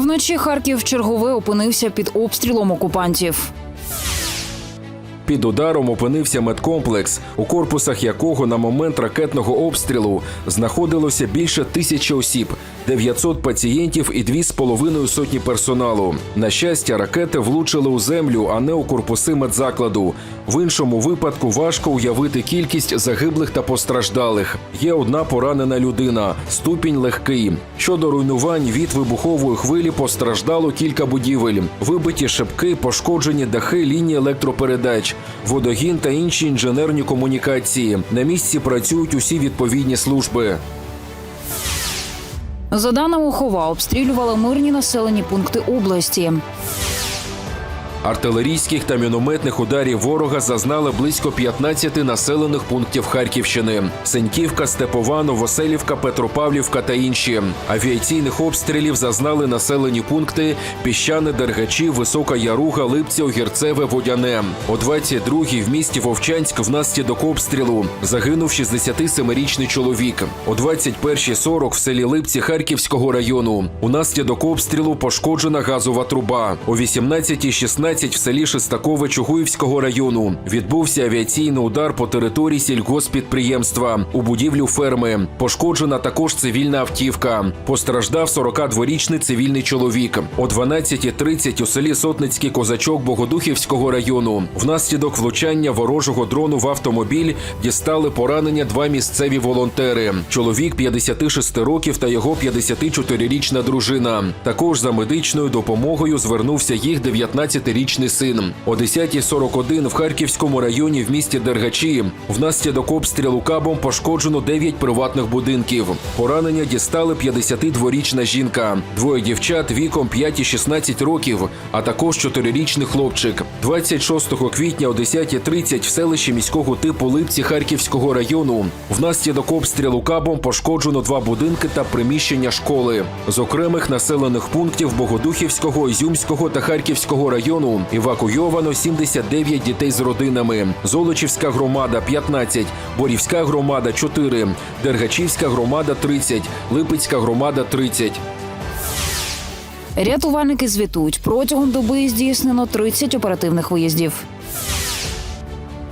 Вночі Харків чергове опинився під обстрілом окупантів. Під ударом опинився медкомплекс, у корпусах якого на момент ракетного обстрілу знаходилося більше тисячі осіб, 900 пацієнтів і дві з половиною сотні персоналу. На щастя, ракети влучили у землю, а не у корпуси медзакладу. В іншому випадку важко уявити кількість загиблих та постраждалих. Є одна поранена людина, ступінь легкий. Щодо руйнувань від вибухової хвилі постраждало кілька будівель, вибиті шибки, пошкоджені дахи лінії електропередач, водогін та інші інженерні комунікації. На місці працюють усі відповідні служби. За даними Хова, обстрілювали мирні населені пункти області. Артилерійських та мінометних ударів ворога зазнали близько 15 населених пунктів Харківщини: Сеньківка, Степова, Новоселівка, Петропавлівка та інші. Авіаційних обстрілів зазнали населені пункти Піщани, Дергачі, Висока Яруга, Липці, Огірцеве, Водяне. О 22-й в місті Вовчанськ внаслідок обстрілу загинув 67-річний чоловік. О 21.40 в селі Липці Харківського району. Унаслідок обстрілу пошкоджена газова труба. О 18.16 в селі Шестакове Чугуївського району відбувся авіаційний удар по території сільгоспідприємства у будівлю ферми. Пошкоджена також цивільна автівка. Постраждав 42-річний цивільний чоловік. О 12.30 у селі Сотницький козачок Богодухівського району. Внаслідок влучання ворожого дрону в автомобіль дістали поранення два місцеві волонтери. Чоловік 56 років та його 54-річна дружина. Також за медичною допомогою звернувся їх 19-річний син. О 10.41 в Харківському районі в місті Дергачі внаслідок обстрілу кабом пошкоджено 9 приватних будинків. Поранення дістали 52-річна жінка, двоє дівчат віком 5 і 16 років, а також 4-річний хлопчик. 26 квітня о 10.30 в селищі міського типу Липці Харківського району внаслідок обстрілу кабом пошкоджено два будинки та приміщення школи. З окремих населених пунктів Богодухівського, Ізюмського та Харківського району евакуйовано 79 дітей з родинами. Золочівська громада 15, Борівська громада 4, Дергачівська громада 30, Липецька громада 30. Рятувальники звітують, протягом доби здійснено 30 оперативних виїздів.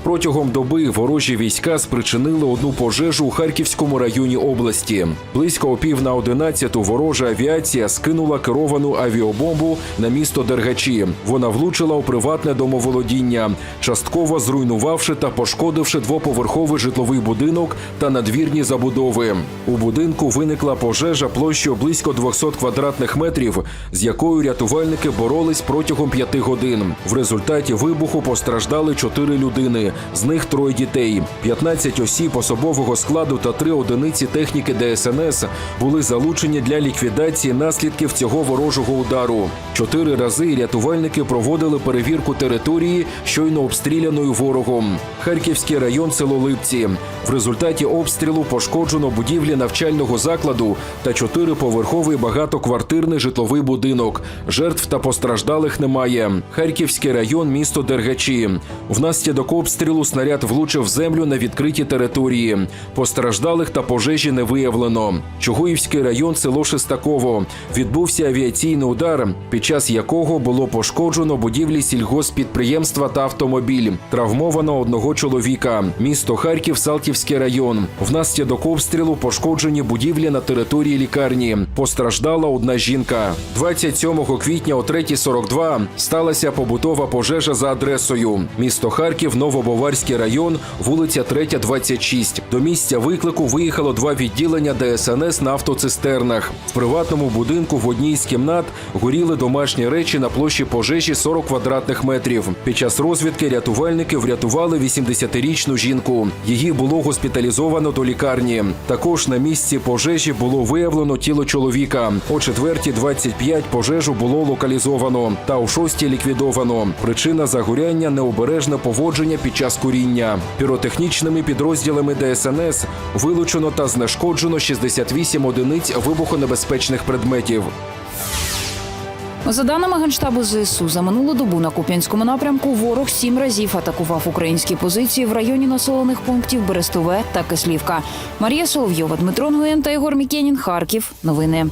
Протягом доби ворожі війська спричинили одну пожежу у Харківському районі області. Близько о пів на одинадцяту ворожа авіація скинула керовану авіабомбу на місто Дергачі. Вона влучила у приватне домоволодіння, частково зруйнувавши та пошкодивши двоповерховий житловий будинок та надвірні забудови. У будинку виникла пожежа площею близько 200 квадратних метрів, з якою рятувальники боролись протягом п'яти годин. В результаті вибуху постраждали чотири людини, з них троє дітей. 15 осіб особового складу та три одиниці техніки ДСНС були залучені для ліквідації наслідків цього ворожого удару. Чотири рази рятувальники проводили перевірку території, щойно обстріляною ворогом. Харківський район село Липці. В результаті обстрілу пошкоджено будівлі навчального закладу та чотириповерховий багатоквартирний житловий будинок. Жертв та постраждалих немає. Харківський район, місто Дергачі. Внаслідок обстрілу снаряд влучив землю на відкритій території. Постраждалих та пожежі не виявлено. Чугуївський район, село Шестаково. Відбувся авіаційний удар, під час якого було пошкоджено будівлі сільгоспідприємства та автомобіль. Травмовано одного чоловіка. Місто Харків, Салтівський район. Внаслідок обстрілу пошкоджені будівлі на території лікарні. Постраждала одна жінка. 27 квітня о 3.42 сталася побутова пожежа за адресою. Місто Харків, Новобоварський район, вулиця 3, 26. До місця виклику виїхало два відділення ДСНС на автоцистернах. В приватному будинку в одній з кімнат горіли домашні речі на площі пожежі 40 квадратних метрів. Під час розвідки рятувальники врятували 80-річну жінку. Її було госпіталізовано до лікарні. Також на місці пожежі було виявлено тіло чоловіка. О 4.25 пожежу було локалізовано та о 6 ліквідовано. Причина загоряння необережне поводження під час куріння. Піротехнічними підрозділами ДСНС вилучено та знешкоджено 68 одиниць вибухонебезпечних предметів. За даними генштабу ЗСУ, за минулу добу на Куп'янському напрямку ворог сім разів атакував українські позиції в районі населених пунктів Берестове та Кислівка. Марія Соловйова, Дмитро Нгуєн та Ігор Мікенін. Харків. Новини.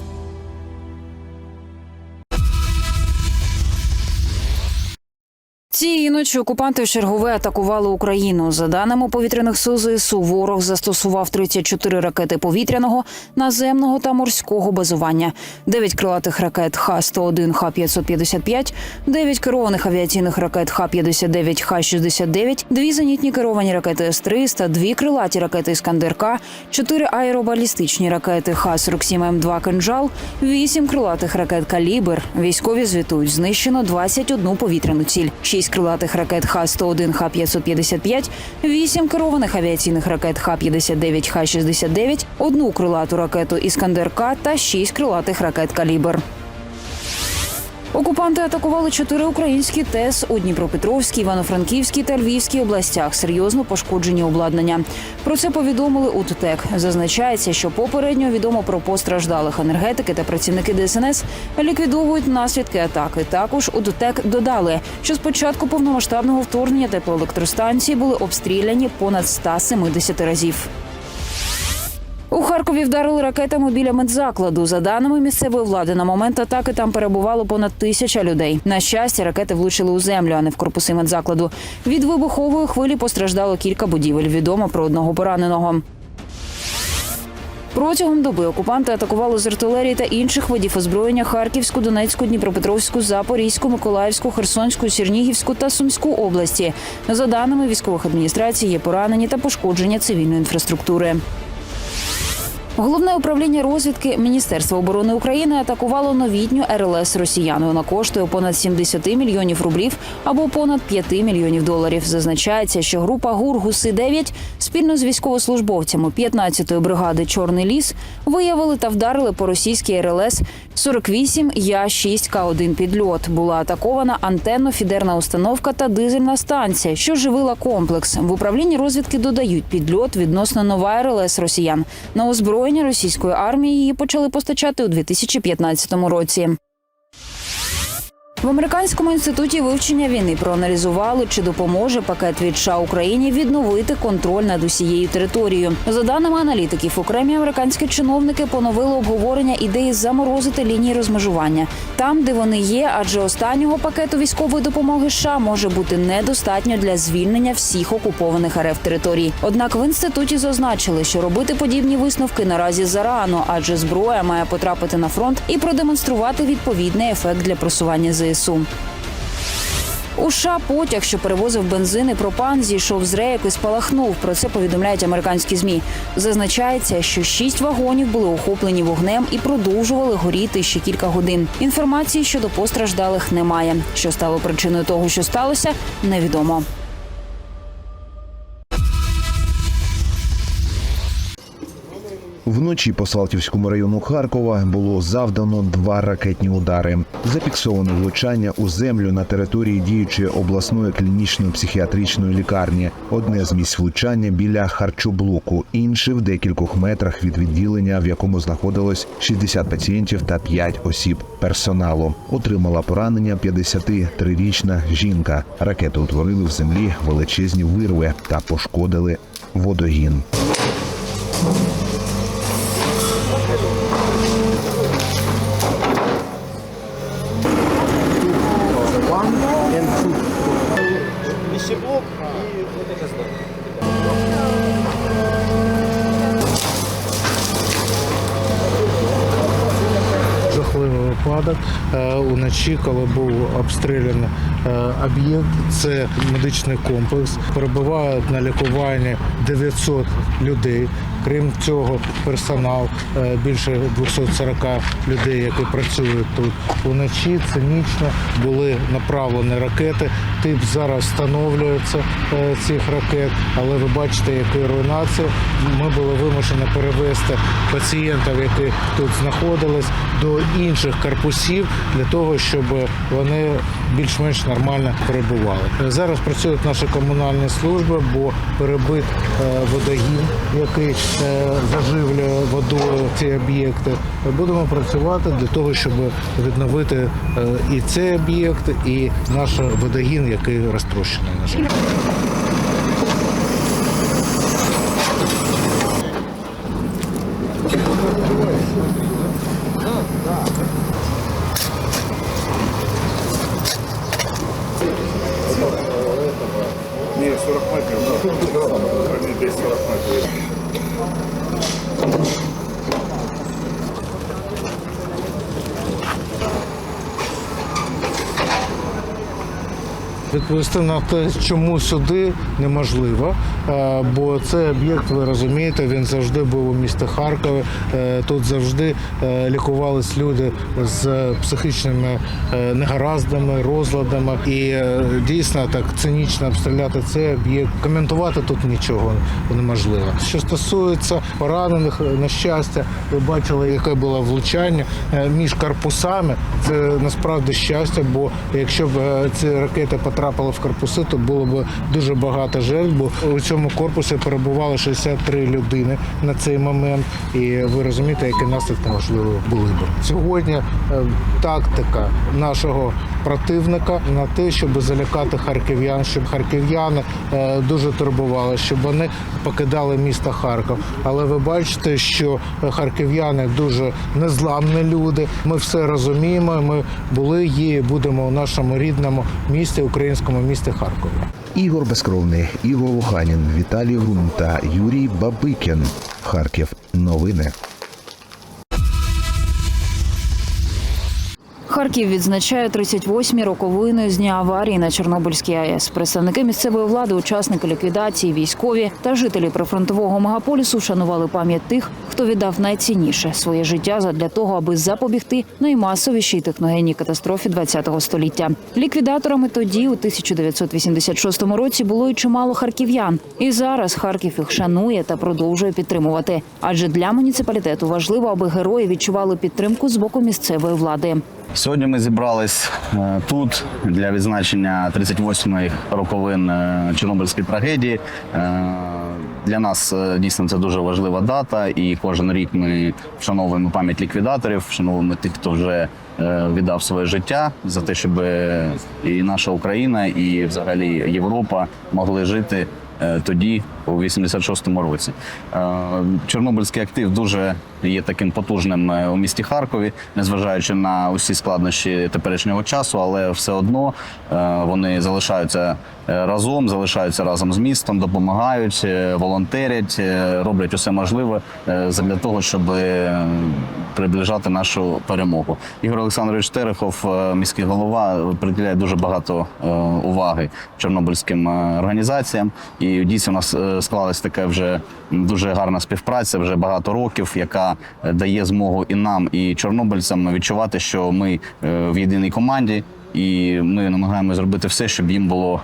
Цієї ночі окупанти в чергове атакували Україну. За даними повітряних сил ЗСУ, ворог застосував 34 ракети повітряного, наземного та морського базування, 9 крилатих ракет Х-101, Х-555, 9 керованих авіаційних ракет Х-59, Х-69, 2 зенітні керовані ракети С-300, 2 крилаті ракети Іскандер-К, 4 аеробалістичні ракети Х-47М2 «Кинжал», 8 крилатих ракет «Калібр». Військові звітують, знищено 21 повітряну ціль, 6 крилатих ракет Х-101, Х-555, 8 керованих авіаційних ракет Х-59, Х-69, одну крилату ракету Іскандер-К та 6 крилатих ракет «Калібр». Окупанти атакували чотири українські ТЕС у Дніпропетровській, Івано-Франківській та Львівській областях. Серйозно пошкоджені обладнання. Про це повідомили у ТТЕК. Зазначається, що попередньо відомо про постраждалих енергетики та працівники ДСНС ліквідовують наслідки атаки. Також у ДТЕК додали, що з початку повномасштабного вторгнення теплоелектростанції були обстріляні понад 170 разів. У Харкові вдарили ракетами біля медзакладу. За даними місцевої влади, на момент атаки там перебувало понад тисяча людей. На щастя, ракети влучили у землю, а не в корпуси медзакладу. Від вибухової хвилі постраждало кілька будівель. Відомо про одного пораненого. Протягом доби окупанти атакували з артилерії та інших видів озброєння Харківську, Донецьку, Дніпропетровську, Запорізьку, Миколаївську, Херсонську, Чернігівську та Сумську області. За даними військових адміністрацій, є поранені та пошкодження цивільної інфраструктури. Головне управління розвідки Міністерства оборони України атакувало новітню РЛС росіян. Вона коштує понад 70 мільйонів рублів або понад 5 мільйонів доларів. Зазначається, що група ГУР Гуси 9 спільно з військовослужбовцями 15-ї бригади Чорний ліс виявили та вдарили по російській РЛС 48 Я 6 К1 підльот. Була атакована антенно-фідерна установка та дизельна станція, що живила комплекс. В управлінні розвідки додають підльот відносно нова РЛС росіян. На озброєння російської армії її почали постачати у 2015 році. В американському інституті вивчення війни проаналізували, чи допоможе пакет від США Україні відновити контроль над усією територією. За даними аналітиків, окремі американські чиновники поновили обговорення ідеї заморозити лінії розмежування там, де вони є, адже останнього пакету військової допомоги США може бути недостатньо для звільнення всіх окупованих РФ територій. Однак в інституті зазначили, що робити подібні висновки наразі зарано, адже зброя має потрапити на фронт і продемонструвати відповідний ефект для просування ЗСУ. У США потяг, що перевозив бензин і пропан, зійшов з рейок і спалахнув. Про це повідомляють американські змі. Зазначається, що шість вагонів були охоплені вогнем і продовжували горіти ще кілька годин. Інформації щодо постраждалих немає. Що стало причиною того, що сталося, невідомо. Вночі по Салтівському району Харкова було завдано два ракетні удари. Зафіксовано влучання у землю на території діючої обласної клінічної психіатричної лікарні. Одне з місць влучання біля харчоблоку, інше в декількох метрах від відділення, в якому знаходилось 60 пацієнтів та 5 осіб персоналу. Отримала поранення 53-річна жінка. Ракети утворили в землі величезні вирви та пошкодили водогін. Уночі, коли був обстріляний е, об'єкт. Це медичний комплекс. Перебувають на лікуванні 900 людей. Крім цього, персонал е, більше 240 людей, які працюють тут. Уночі цинічно були направлені ракети. Тип зараз встановлюється е, цих ракет, але ви бачите, яка руйнація. Ми були вимушені перевести пацієнтів, які тут знаходились, до інших корпусів для того, щоб вони більш-менш нормально перебували. Зараз працюють наші комунальні служби, бо перебит е, водогін, який е, заживлює водою ці об'єкти. Будемо працювати для того, щоб відновити е, і цей об'єкт, і наш водогін, який розтрощений. На жаль. Відповісти на те, чому сюди неможливо, бо цей об'єкт, ви розумієте, він завжди був у місті Харкові. Е, Тут завжди е, лікувались люди з психічними е, негараздами, розладами. І е, дійсно так цинічно обстріляти цей об'єкт. Коментувати тут нічого неможливо. Що стосується поранених, е, на щастя, ви бачили, яке було влучання е, між корпусами. Це насправді щастя, бо якщо б е, ці ракети потрапили в корпуси, то було б дуже багато жертв. Бо у цьому корпусі перебувало 63 людини на цей момент. І ви розумієте, які наслідки можливо були б. Сьогодні е, тактика нашого противника на те, щоб залякати харків'ян, щоб харків'яни е, дуже турбували, щоб вони покидали місто Харків. Але ви бачите, що харків'яни дуже незламні люди. Ми все розуміємо. Ми були, є, і будемо у нашому рідному місті, українському місті Харкові. Ігор Безкровний, Ігор Луханін, Віталій Грун та Юрій Бабикін. Харків. Новини. Харків відзначає 38-мі роковини з дня аварії на Чорнобильській АЕС. Представники місцевої влади, учасники ліквідації, військові та жителі прифронтового мегаполісу вшанували пам'ять тих, хто віддав найцінніше своє життя задля того, аби запобігти наймасовішій техногенній катастрофі ХХ століття. Ліквідаторами тоді, у 1986 році, було й чимало харків'ян. І зараз Харків їх шанує та продовжує підтримувати. Адже для муніципалітету важливо, аби герої відчували підтримку з боку місцевої влади. Сьогодні ми зібрались е, тут для відзначення 38-ї роковин е, Чорнобильської трагедії. Е, Для нас дійсно це дуже важлива дата, і кожен рік ми вшановуємо пам'ять ліквідаторів, вшановуємо тих, хто вже віддав своє життя за те, щоб і наша Україна, і взагалі Європа могли жити тоді, у 86-му році. Е, Чорнобильський актив дуже є таким потужним е, у місті Харкові, незважаючи на усі складнощі теперішнього часу, але все одно е, вони залишаються разом, залишаються разом з містом, допомагають, волонтерять, роблять усе можливе для того, щоб приближати нашу перемогу. Ігор Олександрович Терехов, міський голова, приділяє дуже багато уваги чорнобильським організаціям. І дійсно у нас склалась така вже дуже гарна співпраця, вже багато років, яка е, дає змогу і нам, і чорнобильцям відчувати, що ми е, в єдиній команді, і ми намагаємося зробити все, щоб їм було.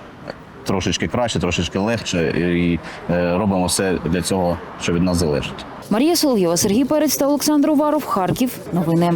Трошечки краще, трошечки легше, і е, робимо все для цього, що від нас залежить. Марія Солов'єва, Сергій Перець та Олександр Уваров. Харків. Новини.